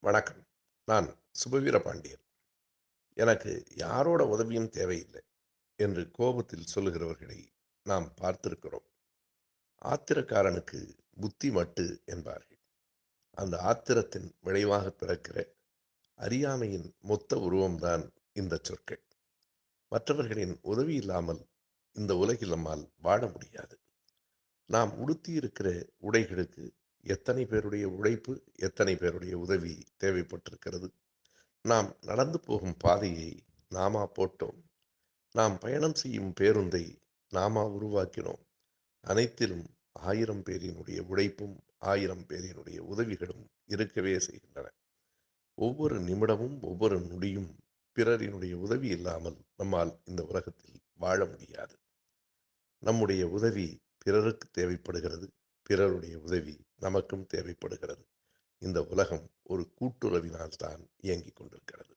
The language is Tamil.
வணக்கம். நான் சுபவீர பாண்டியன். எனக்கு யாரோட உதவியும் தேவையில்லை என்று கோபத்தில் சொல்லுகிறவர்களை நாம் பார்த்திருக்கிறோம். ஆத்திரக்காரனுக்கு புத்தி மட்டு என்பார்கள். அந்த ஆத்திரத்தின் விளைவாக பிறக்கிற அறியாமையின் மொத்த உருவம்தான் இந்த சொற்கள். மற்றவர்களின் உதவி இல்லாமல் இந்த உலகில் நம்மால் வாழ முடியாது. நாம் உடுத்தியிருக்கிற உடைகளுக்கு எத்தனை பேருடைய உழைப்பு எத்தனை பேருடைய உதவி தேவைப்பட்டிருக்கிறது. நாம் நடந்து போகும் பாதையை நாமா போட்டோம். நாம் பயணம் செய்யும் பேருந்தை நாமா உருவாக்கினோம். அனைத்திலும் ஆயிரம் பேரினுடைய உழைப்பும் ஆயிரம் பேரினுடைய உதவிகளும் இருக்கவே செய்கின்றன. ஒவ்வொரு நிமிடமும் ஒவ்வொரு நொடியும் பிறரினுடைய உதவி இல்லாமல் நம்மால் இந்த உலகத்தில் வாழ முடியாது. நம்முடைய உதவி பிறருக்கு தேவைப்படுகிறது. பிறருடைய உதவி நமக்கும் தேவைப்படுகிறது. இந்த உலகம் ஒரு கூட்டுறவினால் தான் இயங்கிக் கொண்டிருக்கிறது.